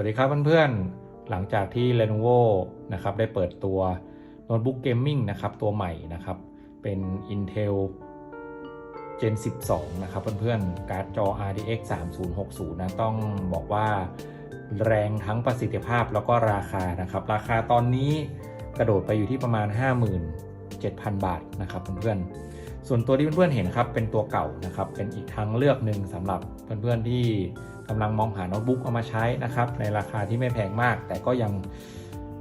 วัสดีครับเพื่อนๆ หลังจากที่ Lenovo นะครับได้เปิดตัวโน้ตบุ๊กเกมมิ่งนะครับตัวใหม่นะครับ เป็น Intel Gen 12 นะครับเพื่อนๆ การ์ดจอ RTX 3060 นะต้องบอกว่าแรงทั้งประสิทธิภาพแล้วก็ราคานะครับ ราคาตอนนี้กระโดดไปอยู่ที่ประมาณ 57,000 บาทนะครับเพื่อนๆ ส่วนตัวที่เพื่อนๆเห็นครับเป็นตัวเก่านะครับ เป็นอีกทางเลือกหนึ่งสำหรับเพื่อนๆที่ กำลังมองหาโน้ตบุ๊กเอามาใช้นะครับในราคาที่ไม่แพงมาก แต่ก็ยัง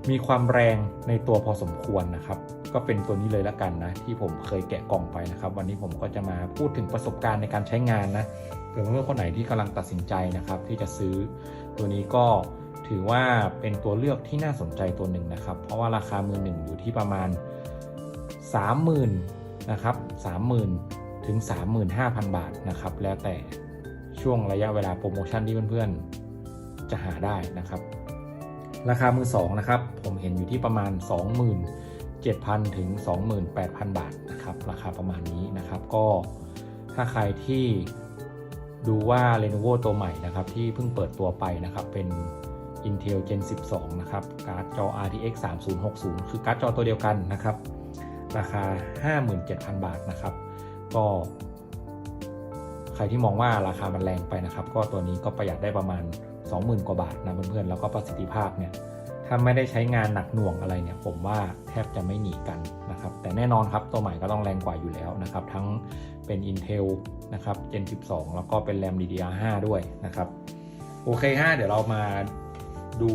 มีความแรงในตัวพอสมควรนะครับ ก็เป็นตัวนี้เลยละกันนะ ที่ผมเคยแกะกล่องไปนะครับ วันนี้ผมก็จะมาพูดถึงประสบการณ์ในการใช้งานนะเผื่อเพื่อนคนไหนที่กำลังตัดสินใจนะครับ ที่จะซื้อตัวนี้ก็ถือว่าเป็นตัวเลือกที่น่าสนใจตัวหนึ่งนะครับ เพราะว่าราคามือหนึ่งอยู่ที่ประมาณ 30,000นะครับ30,000 ถึง 35,000 บาทนะครับ แล้วแต่ ช่วงระยะเวลาโปรโมชั่นที่เพื่อนๆ จะหาได้นะครับ ราคามือสองนะครับ ผมเห็นอยู่ที่ประมาณ 27,000 ถึง 28,000 บาทนะครับ ราคาประมาณนี้นะครับ ก็ถ้าใครที่ดูว่า Lenovo ตัวใหม่นะครับ ที่เพิ่งเปิดตัวไปนะครับ เป็น Intel Gen 12 นะครับ การ์ดจอ RTX 3060 คือการ์ดจอตัวเดียวกันนะครับ ราคา 57,000 บาทนะครับ ก็ ใครที่มองว่าราคามันแรงไปนะครับ ก็ตัวนี้ก็ประหยัดได้ประมาณ 20,000 กว่าบาทนะเพื่อนๆแล้วก็ประสิทธิภาพเนี่ยถ้าไม่ได้ใช้งานหนักหน่วงอะไรเนี่ยผมว่าแทบจะไม่หนีกันนะครับ แต่แน่นอนครับตัวใหม่ก็ต้องแรงกว่าอยู่แล้วนะครับ ทั้งเป็น Intel นะครับ Gen 12 แล้วก็เป็น RAM DDR5 ด้วยนะครับโอเคฮะเดี๋ยวเรามาดู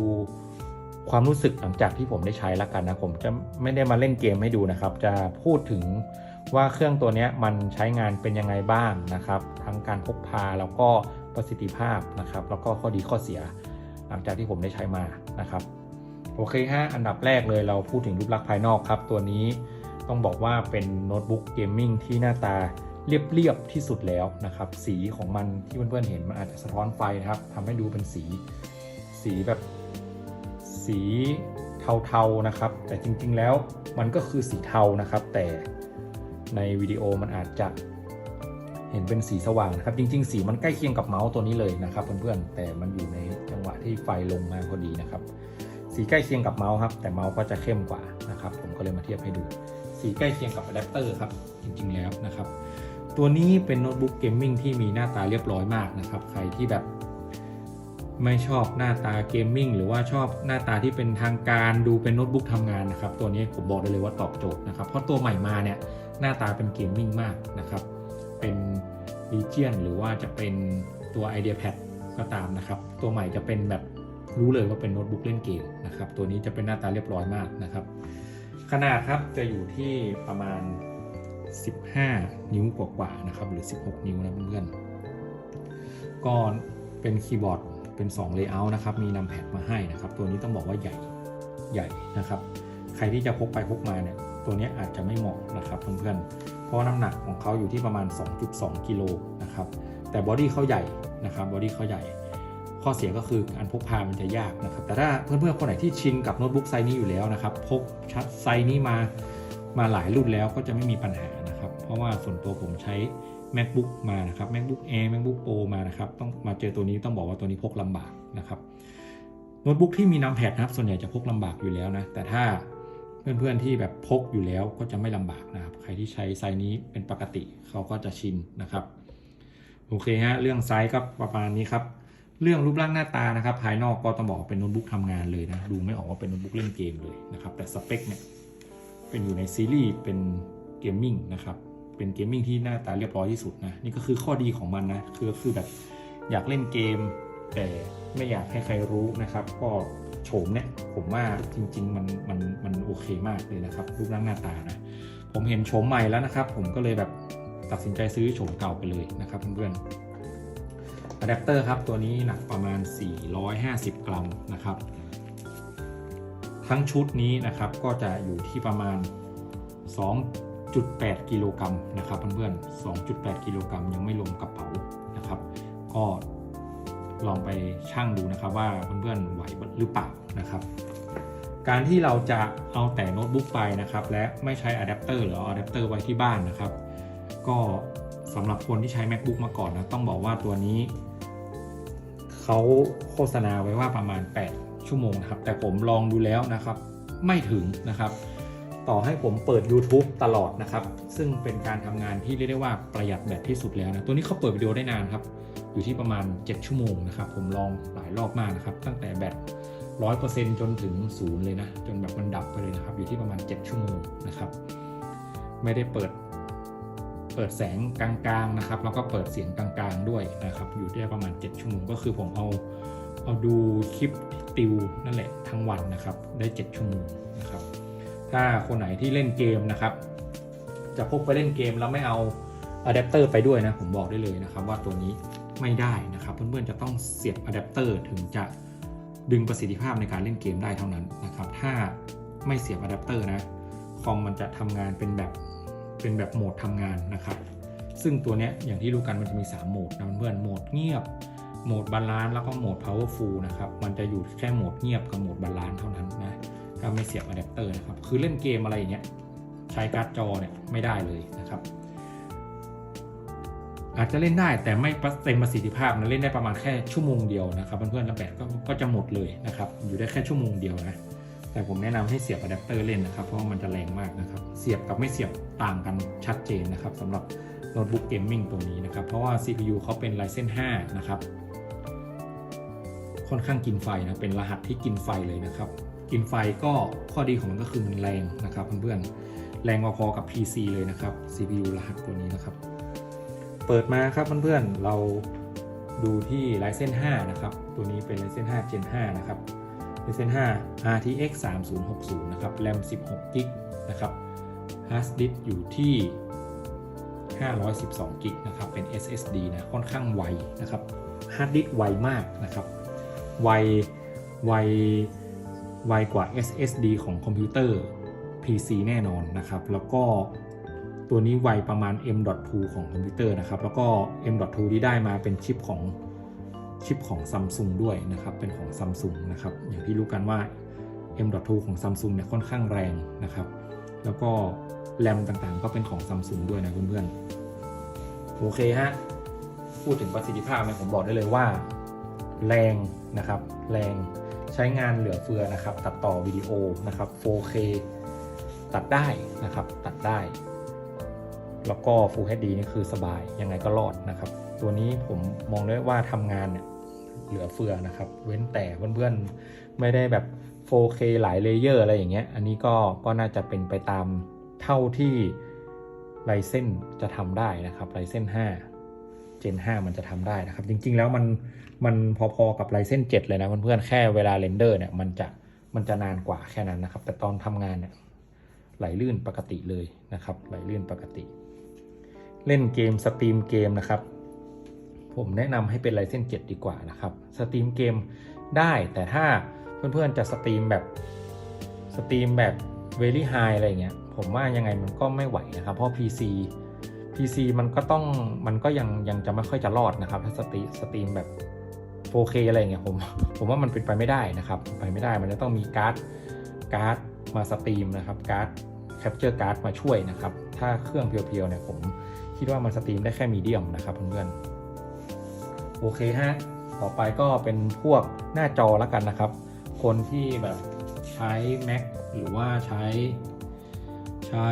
ความรู้สึกหลังจากที่ผมได้ใช้แล้วกันนะ ผมจะไม่ได้มาเล่นเกมให้ดูนะครับ จะพูดถึง ว่าเครื่องตัวนี้มันใช้งานเป็นยังไงบ้างนะครับ ทั้งการพกพาแล้วก็ประสิทธิภาพนะครับ แล้วก็ข้อดีข้อเสีย หลังจากที่ผมได้ใช้มานะครับ โอเคฮะอันดับแรกเลยเราพูดถึงรูปลักษณ์ภายนอกครับ ตัวนี้ต้องบอกว่าเป็นโน้ตบุ๊กเกมมิ่งที่หน้าตาเรียบๆที่สุดแล้วนะครับ สีของมันที่เพื่อนๆเห็นมันอาจจะสะท้อนไฟนะครับทำให้ดูเป็นสี สีแบบสีเทาๆนะครับ แต่จริงๆแล้วมันก็คือสีเทานะครับ แต่ ในวิดีโอมันอาจจะเห็นเป็นสีสว่างนะครับ จริง ๆ สีมันใกล้เคียงกับเมาส์ตัวนี้เลยนะครับเพื่อนๆแต่มันอยู่ในจังหวะที่ไฟลงมาพอดีนะครับ สีใกล้เคียงกับเมาส์ครับ แต่เมาส์ก็จะเข้มกว่านะครับ ผมก็เลยมาเทียบให้ดู สีใกล้เคียงกับอะแดปเตอร์ครับจริงๆแล้วนะครับ ตัวนี้เป็นโน้ตบุ๊กเกมมิ่งที่มีหน้าตาเรียบร้อยมากนะครับ ใครที่แบบไม่ชอบหน้าตาเกมมิ่งหรือว่าชอบหน้าตาที่เป็นทางการดูเป็นโน้ตบุ๊กทำงานนะครับ ตัวนี้ผมบอกได้เลยว่าตอบโจทย์นะครับ เพราะตัวใหม่มาเนี่ย หน้าตาเป็นเกมมิ่งมากนะครับ เป็น Legion หรือว่าจะเป็นตัว IdeaPad ก็ตามนะครับ ตัวใหม่จะเป็นแบบรู้เลยว่าเป็นโน้ตบุ๊กเล่นเกมนะครับ ตัวนี้จะเป็นหน้าตาเรียบร้อยมากนะครับ ขนาดครับจะอยู่ที่ประมาณ 15 นิ้วกว่าๆนะครับ หรือ 16 นิ้วนะเพื่อนๆก็เป็นคีย์บอร์ดเป็น 2 layout นะครับ มีนำแพดมาให้นะครับ ตัวนี้ต้องบอกว่าใหญ่ใหญ่นะครับ ใครที่จะพกไปพกมาเนี่ย ตัวนี้อาจจะไม่เหมาะนะครับเพื่อนๆ เพราะน้ำหนักของเขาอยู่ที่ประมาณ 2.2 กิโลนะครับ แต่บอดี้เขาใหญ่นะครับ บอดี้เขาใหญ่ ข้อเสียก็คือการพกพามันจะยากนะครับ แต่ถ้าเพื่อนๆ คนไหนที่ชินกับโน้ตบุ๊กไซส์นี้อยู่แล้วนะครับ พกชัดไซส์นี้มา มาหลายรุ่นแล้วก็จะไม่มีปัญหานะครับ เพราะว่าส่วนตัวผมใช้ macbook มานะครับ macbook air macbook pro มานะครับ ต้องมาเจอตัวนี้ต้องบอกว่าตัวนี้พกลำบากนะครับ โน้ตบุ๊กที่มีนัมแพดนะครับ ส่วนใหญ่จะพกลำบากอยู่แล้วนะ แต่ถ้า เพื่อนๆที่แบบพกอยู่แล้วก็จะไม่ลำบากนะครับ ใครที่ใช้ไซส์นี้เป็นปกติเขาก็จะชินนะครับโอเคฮะเรื่องไซส์ก็ประมาณนี้ครับเรื่องรูปร่างหน้าตานะครับ ภายนอกก็ต้องบอกเป็นโน้ตบุ๊กทำงานเลยนะดูไม่ออกว่าเป็นโน้ตบุ๊กเล่นเกมเลยนะครับแต่สเปคเนี่ยเป็นอยู่ในซีรีส์เป็นเกมมิ่งนะครับเป็นเกมมิ่งที่หน้าตาเรียบร้อยที่สุดนะนี่ก็คือข้อดีของมันนะคือคือแบบอยากเล่นเกม แต่ไม่อยากให้ใครรู้นะครับ ก็ โฉมเนี่ยผมว่าจริง ๆ มันมันมันโอเคมากเลยนะครับ รูปร่างหน้าตานะผมเห็นโฉมใหม่แล้วนะครับ ผมก็เลยแบบตัดสินใจซื้อโฉมเก่าไปเลยนะครับเพื่อนๆอะแดปเตอร์ครับตัวนี้หนักประมาณ 450 กรัมนะครับ ทั้งชุดนี้นะครับก็จะอยู่ที่ประมาณ 2.8 กิโลกรัมนะครับเพื่อนๆ2.8 กิโลกรัมยังไม่รวมกระเป๋านะครับ ก็ ลองไปชั่งดูนะครับว่าเพื่อนๆไหวหรือเปล่านะครับ การที่เราจะเอาแต่โน้ตบุ๊กไปนะครับ และไม่ใช้อะแดปเตอร์หรือเอาอะแดปเตอร์ไว้ที่บ้านนะครับ ก็สำหรับคนที่ใช้ macbook มาก่อนนะต้องบอกว่าตัวนี้เขาโฆษณาไว้ว่าประมาณ 8 ชั่วโมงนะครับ แต่ผมลองดูแล้วนะครับ ไม่ถึงนะครับ ต่อให้ผมเปิด YouTube ตลอดนะครับ ซึ่งเป็นการทำงานที่เรียกได้ว่าประหยัดแบตที่สุดแล้วนะ ตัวนี้เขาเปิดวิดีโอได้นานครับ อยู่ที่ประมาณ 7 ชั่วโมงนะครับ ผมลองหลายรอบมากนะครับ ตั้งแต่แบต100%จนถึงศูนย์เลยนะ จนแบบมันดับไปเลยนะครับ อยู่ที่ประมาณ 7 ชั่วโมงนะครับ ไม่ได้เปิด เปิดแสงกลางๆนะครับ แล้วก็เปิดเสียงกลางๆด้วยนะครับ อยู่ได้ประมาณ 7 ชั่วโมง ก็คือผมเอาเอาดูคลิปติวนั่นแหละทั้งวันนะครับ ได้ 7 ชั่วโมงนะครับ ถ้าคนไหนที่เล่นเกมนะครับ จะพกไปเล่นเกมแล้วไม่เอาอะแดปเตอร์ไปด้วยนะ ผมบอกได้เลยนะครับว่าตัวนี้ ไม่ได้นะครับเพื่อนๆจะต้องเสียบอะแดปเตอร์ถึงจะดึงประสิทธิภาพในการเล่นเกมได้เท่านั้นนะครับ ถ้าไม่เสียบอะแดปเตอร์นะคอมมันจะทำงานเป็นแบบเป็นแบบโหมดทำงานนะครับ ซึ่งตัวเนี้ยอย่างที่รู้กันมันจะมี 3 โหมดนะเพื่อนโหมดเงียบ โหมดบาลานซ์แล้วก็โหมด powerful นะครับ มันจะอยู่แค่โหมดเงียบกับโหมดบาลานซ์เท่านั้นนะถ้าไม่เสียบอะแดปเตอร์นะครับ คือเล่นเกมอะไรอย่างเงี้ยใช้การ์ดจอเนี่ยไม่ได้เลยนะครับ อาจจะเล่นได้แต่ไม่เต็มประสิทธิภาพนะเล่นได้ประมาณแค่ชั่วโมงเดียวนะครับเพื่อนๆแล้วแบตก็ก็จะหมดเลยนะครับอยู่ได้แค่ชั่วโมงเดียวนะแต่ผมแนะนำให้เสียบอะแดปเตอร์เล่นนะครับเพราะว่ามันจะแรงมากนะครับเสียบกับไม่เสียบต่างกันชัดเจนนะครับสำหรับโน้ตบุ๊กเกมมิ่งตัวนี้นะครับเพราะว่า CPU เขาเป็น Ryzen 5 นะครับ ค่อนข้างกินไฟนะเป็นรหัสที่กินไฟเลยนะครับ กินไฟก็ข้อดีของมันก็คือมันแรงนะครับเพื่อนๆแรงพอๆกับ PC เลยนะครับ CPU รหัสตัวนี้นะครับ เปิดมาครับเพื่อนๆเราดูที่ Ryzen 5นะครับ ตัวนี้เป็น Ryzen 5 Gen 5 นะครับ Ryzen 5 RTX 3060 นะครับ RAM 16 g b นะครับ Hard disk อยู่ที่ 512 g b นะครับ เป็น SSD นะค่อนข้างไวนะครับ Hard disk ไวมากนะครับ ไว ไว ไวกว่า SSD ของคอมพิวเตอร์ PC แน่นอนนะครับ แล้วก็ ตัวนี้ไวประมาณ M.2 ของคอมพิวเตอร์นะครับ แล้วก็ M.2 ที่ได้มาเป็นชิปของชิปของ Samsung ด้วยนะครับ เป็นของ Samsung นะครับ อย่างที่รู้กันว่า M.2 ของ Samsung เนี่ยค่อนข้างแรงนะครับ แล้วก็แรมต่างๆ ก็เป็นของ Samsung ด้วยนะเพื่อนๆ โอเคฮะ พูดถึงประสิทธิภาพเนี่ยผมบอกได้เลยว่า แรงนะครับ แรงใช้งานเหลือเฟือนะครับ ตัดต่อวิดีโอนะครับ 4K ตัดได้นะครับ ตัดได้ แล้วก็ Full HD นี่คือสบายยังไงก็รอดนะครับ ตัวนี้ผมมองได้ว่าทำงานเนี่ยเหลือเฟือนะครับ เว้นแต่เพื่อนๆไม่ได้แบบ 4K หลายเลเยอร์อะไรอย่างเงี้ย อันนี้ก็ก็น่าจะเป็นไปตามเท่าที่ไ y เซนจะทำได้นะครับไ y เซน5 Gen 5 มันจะทำได้นะครับ จริงๆแล้วมันมันพอๆกับ Ryzen 7เลยนะเพื่อนๆแค่เวลาเรนเดอร์เนี่ยมันจะมันจะนานกว่าแค่นั้นนะครับ แต่ตอนทำงานเนี่ยไหลลื่นปกติเลยนะครับ ไหลลื่นปกติ เล่นเกมสตรีมเกมนะครับ ผมแนะนำให้เป็น Ryzen 7ดีกว่านะครับสตรีมเกมได้แต่ถ้าเพื่อนๆจะสตรีมแบบสตรีมแบบ very high อะไรเงี้ยผมว่ายังไงมันก็ไม่ไหวนะครับ เพราะ PC PC มันก็ต้องมันก็ยังยังจะไม่ค่อยจะรอดนะครับ ถ้าสตรีสตรีมแบบ 4K อะไรเงี้ยผมผมว่ามันเป็นไปไม่ได้นะครับ ไปไม่ได้มันจะต้องมีการ์ดการ์ดมาสตรีมนะครับการ์ดแคปเจอร์การ์ดมาช่วยนะครับ ถ้าเครื่องเพียวๆเนี่ยผม คิดว่ามันสตรีมได้แค่มีเดียมนะครับเพื่อนๆโอเคฮะต่อไปก็เป็นพวกหน้าจอแล้วกันนะครับ คนที่แบบใช้ Mac หรือว่าใช้ ใช้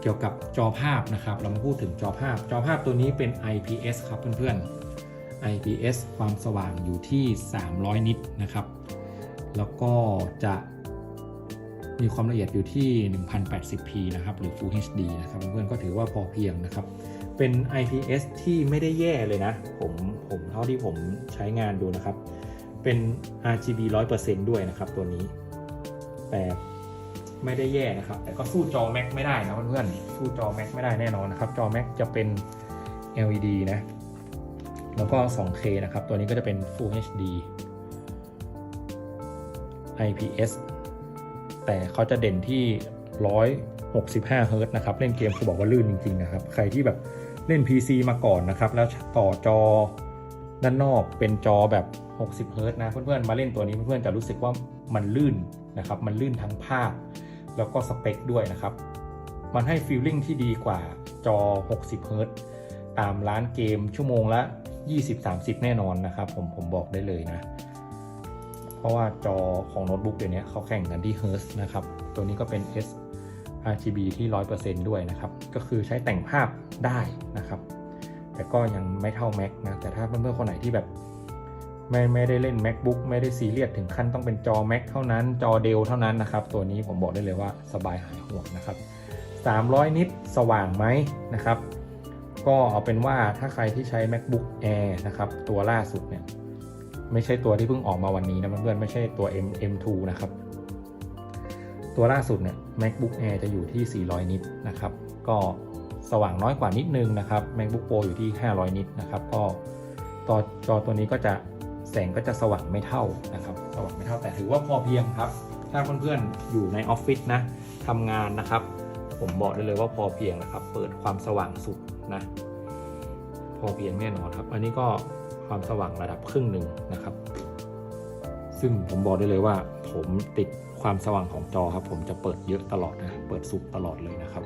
เกี่ยวกับจอภาพนะครับ เรามาพูดถึงจอภาพ จอภาพตัวนี้เป็น IPS ครับเพื่อนๆ IPS ความสว่างอยู่ที่ 300 นิตนะครับ แล้วก็จะ มีความละเอียดอยู่ที่ 1080p นะครับ หรือ Full HD นะครับเพื่อนๆก็ถือว่าพอเพียงนะครับ เป็น IPS ที่ไม่ได้แย่เลยนะ ผมผมเท่าที่ผมใช้งานดูนะครับ เป็น RGB 100%ด้วยนะครับตัวนี้ แต่ไม่ได้แย่นะครับ แต่ก็สู้จอ Mac ไม่ได้นะเพื่อนๆ สู้จอ Mac ไม่ได้แน่นอนนะครับ จอ Mac จะเป็น LED นะ แล้วก็ 2K นะครับ ตัวนี้ก็จะเป็น Full HD IPS แต่เขาจะเด่นที่ 165 Hz นะครับ เล่นเกมคือบอกว่าลื่นจริงๆนะครับ ใครที่แบบเล่น PC มาก่อนนะครับ แล้วต่อจอด้านนอกเป็นจอแบบ 60 Hz นะ เพื่อนๆ มาเล่นตัวนี้เพื่อนๆ จะรู้สึกว่ามันลื่นนะครับ มันลื่นทั้งภาพ แล้วก็สเปคด้วยนะครับ มันให้ฟีลลิ่งที่ดีกว่าจอ 60 Hz ตามร้านเกมชั่วโมงละ 20-30 แน่นอนนะครับ ผมผมบอกได้เลยนะ ราะว่าจอของโน้ตบุ๊กเดี๋ยวนี้เขาแข่งกันที่ Hertz นะครับ ตัวนี้ก็เป็น S RGB ที่ 100%ด้วยนะครับ ก็คือใช้แต่งภาพได้นะครับ แต่ก็ยังไม่เท่า Mac นะ แต่ถ้าเพื่อนๆคนไหนที่แบบ ไม่ไม่ได้เล่น macbook ไม่ได้ซีเรียสถึงขั้นต้องเป็นจอ Mac เท่านั้น จอเดลเท่านั้นนะครับ ตัวนี้ผมบอกได้เลยว่าสบายหายห่วงนะครับ 300 นิตสว่างไหมนะครับ ก็เอาเป็นว่าถ้าใครที่ใช้ macbook air นะครับ ตัวล่าสุดเนี่ย ไม่ใช่ตัวที่เพิ่งออกมาวันนี้นะเพื่อนๆไม่ใช่ตัว M M2 นะครับ ตัวล่าสุดเนี่ย macbook air จะอยู่ที่ 400 นิตนะครับ ก็สว่างน้อยกว่านิดนึงนะครับ macbook pro อยู่ที่ 500 นิตนะครับ ก็ต่อจอตัวนี้ก็จะแสงก็จะสว่างไม่เท่านะครับ สว่างไม่เท่าแต่ถือว่าพอเพียงครับ ถ้าเพื่อนๆอยู่ในออฟฟิศนะทำงานนะครับ ผมบอกได้เลยว่าพอเพียงนะครับ เปิดความสว่างสุดนะ พอเพียงแน่นอนครับ อันนี้ก็ ความสว่างระดับครึ่งหนึ่งนะครับ ซึ่งผมบอกได้เลยว่า ผมติดความสว่างของจอครับ ผมจะเปิดเยอะตลอดนะเปิดสุดตลอดเลยนะครับ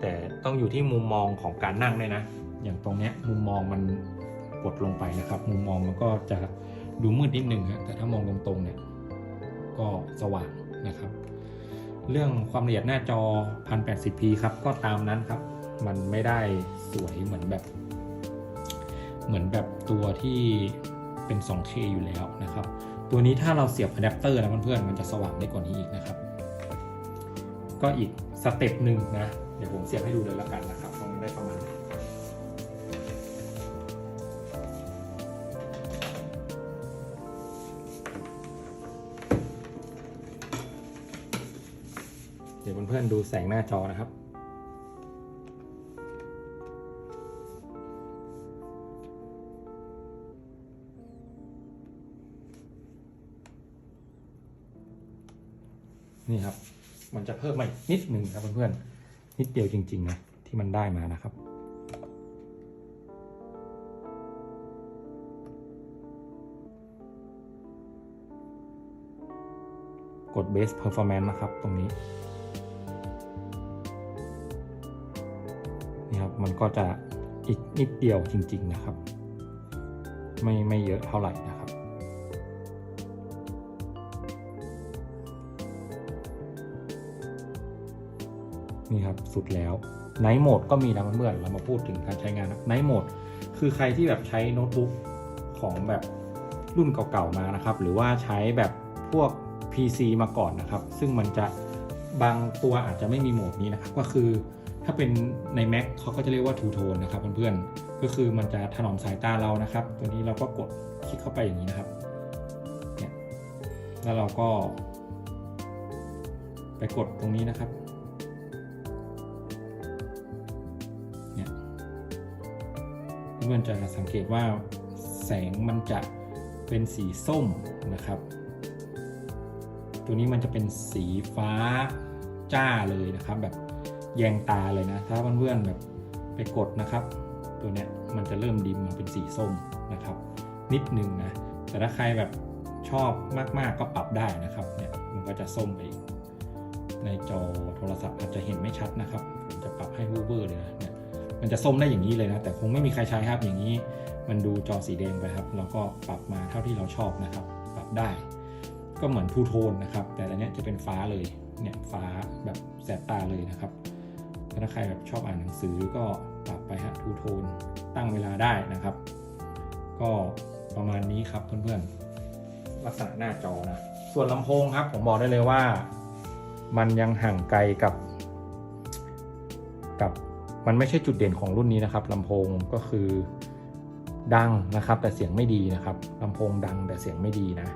แต่ต้องอยู่ที่มุมมองของการนั่งด้วยนะ อย่างตรงเนี้ยมุมมองมันกดลงไปนะครับ มุมมองมันก็จะดูมืดนิดนึงฮะแต่ถ้ามองตรงๆเนี่ยก็สว่างนะครับ เรื่องความละเอียดหน้าจอ 1080p ครับก็ตามนั้นครับ มันไม่ได้สวยเหมือนแบบ เหมือนแบบ ตัวที่เป็น 2K อยู่แล้วนะครับ ตัวนี้ถ้าเราเสียบอะแดปเตอร์นะเพื่อนๆมันจะสว่างได้กว่านี้อีกนะครับ ก็อีกสเต็ปหนึ่งนะ เดี๋ยวผมเสียบให้ดูเลยละกันนะครับมันได้ประมาณเดี๋ยวเพื่อนๆดูแสงหน้าจอนะครับ มันจะเพิ่มมาอีกนิดหนึ่งครับเพื่อนๆนิดเดียวจริงๆนะที่มันได้มานะครับกด Base Performance นะครับ ตรงนี้ นี่ครับ มันก็จะอีกนิดเดียวจริง ๆ นะครับ ไม่ไม่เยอะเท่าไหร่นะ นี่ครับสุดแล้ว Night Mode ก็มีนะเพื่อนเรามาพูดถึงการใช้งานไนะ Night Mode คือใครที่แบบใช้โน้ตบุ๊กของแบบรุ่นเก่าๆมานะครับ หรือว่าใช้แบบพวก PC มาก่อนนะครับ ซึ่งมันจะบางตัวอาจจะไม่มีโหมดนี้นะครับ ก็คือถ้าเป็นใน Mac เขาก็จะเรียกว่า Two Tone นะครับเพื่อนๆก็คือมันจะถนอมสายตาเรานะครับ ตัวนี้เราก็กดคลิกเข้าไปอย่างนี้นะครับเนี่ยแล้วเราก็ ไปกดตรงนี้นะครับ เพื่อนๆจะสังเกตว่าแสงมันจะเป็นสีส้มนะครับ ตัวนี้มันจะเป็นสีฟ้าจ้าเลยนะครับ แบบแยงตาเลยนะ ถ้าเพื่อนๆแบบไปกดนะครับ ตัวเนี้ยมันจะเริ่มดิมมาเป็นสีส้มนะครับ นิดนึงนะ แต่ถ้าใครแบบชอบมากๆก็ปรับได้นะครับเนี่ยมันก็จะส้มไปอีกในจอโทรศัพท์อาจจะเห็นไม่ชัดนะครับ ผมจะปรับให้วูเวอร์เลยนะเนี่ย มันจะส้มได้อย่างนี้เลยนะ แต่คงไม่มีใครใช้ครับอย่างนี้ มันดูจอสีแดงไปครับเราก็ปรับมาเท่าที่เราชอบนะครับ ปรับได้ ก็เหมือนทูโทนนะครับ แต่อันเนี้ยจะเป็นฟ้าเลยเนี่ยฟ้าแบบแสบตาเลยนะครับถ้าใครแบบชอบอ่านหนังสือก็ปรับไปฮะทูโทนตั้งเวลาได้นะครับ ก็ประมาณนี้ครับเพื่อนๆลักษณะหน้าจอนะส่วนลำโพงครับ ผมบอกได้เลยว่า มันยังห่างไกลกับ มันไม่ใช่จุดเด่นของรุ่นนี้นะครับลำโพงก็คือดังนะครับ แต่เสียงไม่ดีนะครับลำโพงดังแต่เสียงไม่ดีนะ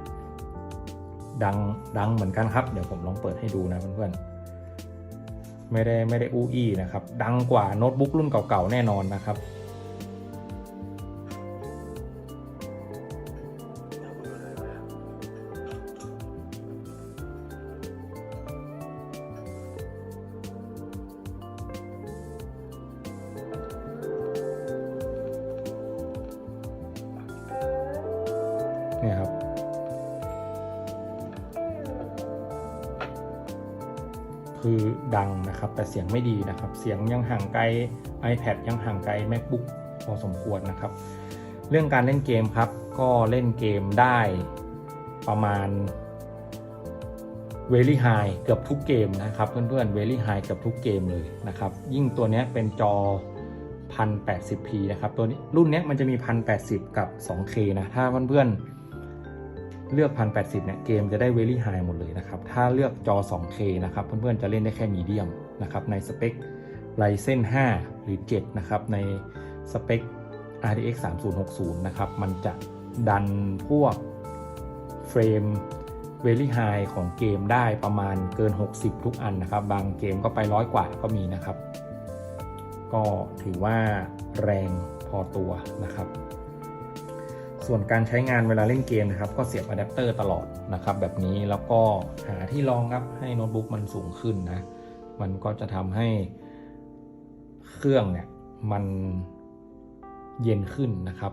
ดังดังเหมือนกันครับ เดี๋ยวผมลองเปิดให้ดูนะเพื่อนๆไม่ได้ไม่ได้อู้อี้นะครับ ดังกว่าโน้ตบุ๊กรุ่นเก่าๆแน่นอนนะครับ คือดังนะครับ แต่เสียงไม่ดีนะครับ เสียงยังห่างไกล iPad ยังห่างไกล MacBook พอสมควรนะครับ เรื่องการเล่นเกมครับ ก็เล่นเกมได้ประมาณ very high เกือบทุกเกมนะครับเพื่อนๆ very high เกือบทุกเกมเลยนะครับ ยิ่งตัวนี้เป็นจอ 1080p นะครับ ตัวนี้รุ่นนี้มันจะมี 1080 กับ 2K นะ ถ้าเพื่อนๆ เลือก 1080 เนี่ยเกมจะได้ very high หมดเลยนะครับ ถ้าเลือกจอ 2K นะครับ เพื่อนๆ จะเล่นได้แค่ medium นะครับ ในสเปค Ryzen 5หรือ 7 นะครับ ในสเปค RTX 3060 นะครับ มันจะดันพวกเฟรม Very High ของเกมได้ประมาณเกิน 60 ทุกอันนะครับ บางเกมก็ไปร้อยกว่าก็มีนะครับ ก็ถือว่าแรงพอตัวนะครับ ส่วนการใช้งานเวลาเล่นเกมนะครับ ก็เสียบอะแดปเตอร์ตลอดนะครับ แบบนี้แล้วก็หาที่รองครับให้โน้ตบุ๊กมันสูงขึ้นนะ มันก็จะทำให้เครื่องเนี่ยมันเย็นขึ้นนะครับ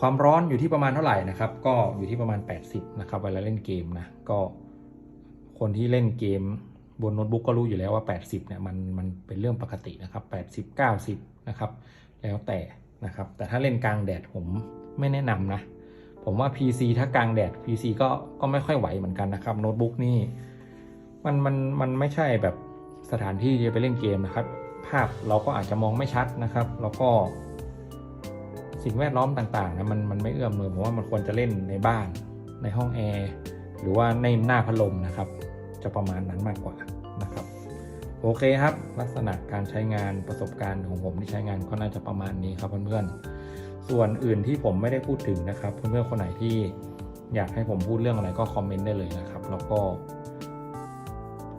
ความร้อนอยู่ที่ประมาณเท่าไหร่นะครับ ก็อยู่ที่ประมาณ 80 นะครับ เวลาเล่นเกมนะก็คนที่เล่นเกมบนโน้ตบุ๊กก็รู้อยู่แล้วว่า 80 เนี่ยมันมันเป็นเรื่องปกตินะครับ 80 90 นะครับ แล้วแต่ นะครับ แต่ถ้าเล่นกลางแดดผมไม่แนะนำนะ ผมว่า PC ถ้ากลางแดด PC ก็ก็ไม่ค่อยไหวเหมือนกันนะครับโน้ตบุ๊กนี่มันมันมันไม่ใช่แบบสถานที่จะไปเล่นเกมนะครับ ภาพเราก็อาจจะมองไม่ชัดนะครับ แล้วก็สิ่งแวดล้อมต่างๆนะมันมันไม่เอื้อมมือผมว่ามันควรจะเล่นในบ้านในห้องแอร์หรือว่าในหน้าพัดลมนะครับ จะประมาณนั้นมากกว่า โอเคครับ ลักษณะการใช้งานประสบการณ์ของผมที่ใช้งานก็น่าจะประมาณนี้ครับเพื่อนๆ ส่วนอื่นที่ผมไม่ได้พูดถึงนะครับ เพื่อนๆคนไหนที่อยากให้ผมพูดเรื่องอะไรก็คอมเมนต์ได้เลยนะครับ แล้วก็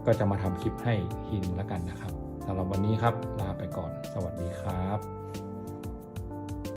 ก็จะมาทำคลิปให้ทีนึงแล้วกันนะครับสำหรับวันนี้ครับลาไปก่อน สวัสดีครับ